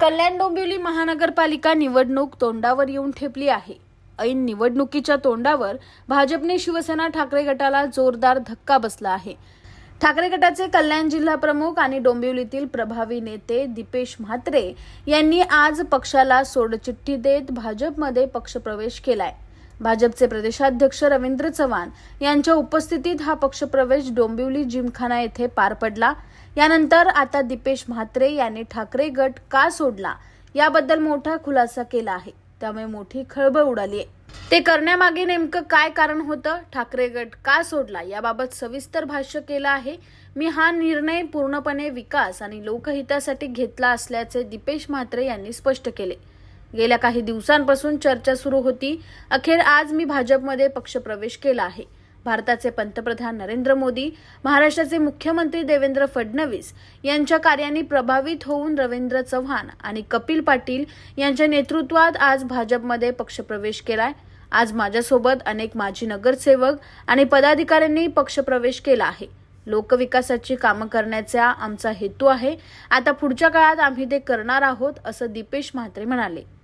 कल्याण डोंबिवली महानगरपालिका निवडणूक तोंडावर येऊन ठेपली आहे. ऐन निवडणुकीच्या तोंडावर भाजपने शिवसेना ठाकरे गटाला जोरदार धक्का बसला आहे. ठाकरे गटाचे कल्याण जिल्हा प्रमुख आणि डोंबिवलीतील प्रभावी नेते दीपेश म्हात्रे यांनी आज पक्षाला सोडचिठ्ठी देत भाजपमध्ये पक्षप्रवेश केलाय. भाजपचे प्रदेशाध्यक्ष रवींद्र चव्हाण यांच्या उपस्थितीत हा पक्षप्रवेश डोंबिवली जिमखाना येथे पार पडला. यानंतर आता दीपेश म्हात्रे यांनी ठाकरे गट का सोडला? याबद्दल मोठा खुलासा केला आहे. त्यामुळे मोठी खळबळ उडाली आहे ते करण्यामागे नेमकं काय कारण होतं? ठाकरे गट का सोडला? याबाबत सविस्तर भाष्य केलं आहे. मी हा निर्णय पूर्णपणे विकास आणि लोकहितासाठी घेतला असल्याचे दीपेश म्हात्रे यांनी स्पष्ट केले. गेल्या काही दिवसांपासून चर्चा सुरू होती. अखेर आज मी भाजपमध्ये पक्षप्रवेश केला आहे. भारताचे पंतप्रधान नरेंद्र मोदी महाराष्ट्राचे मुख्यमंत्री देवेंद्र फडणवीस यांच्या कार्याने प्रभावित होऊन रवींद्र चव्हाण आणि कपिल पाटील यांच्या नेतृत्वात आज भाजपमध्ये पक्षप्रवेश केलाय. आज माझ्यासोबत अनेक माजी नगरसेवक आणि पदाधिकाऱ्यांनी पक्षप्रवेश केला आहे. लोकविकासाची कामं करण्याचा आमचा हेतू आहे. आता पुढच्या काळात आम्ही ते करणार आहोत असं दीपेश म्हात्रे म्हणाले.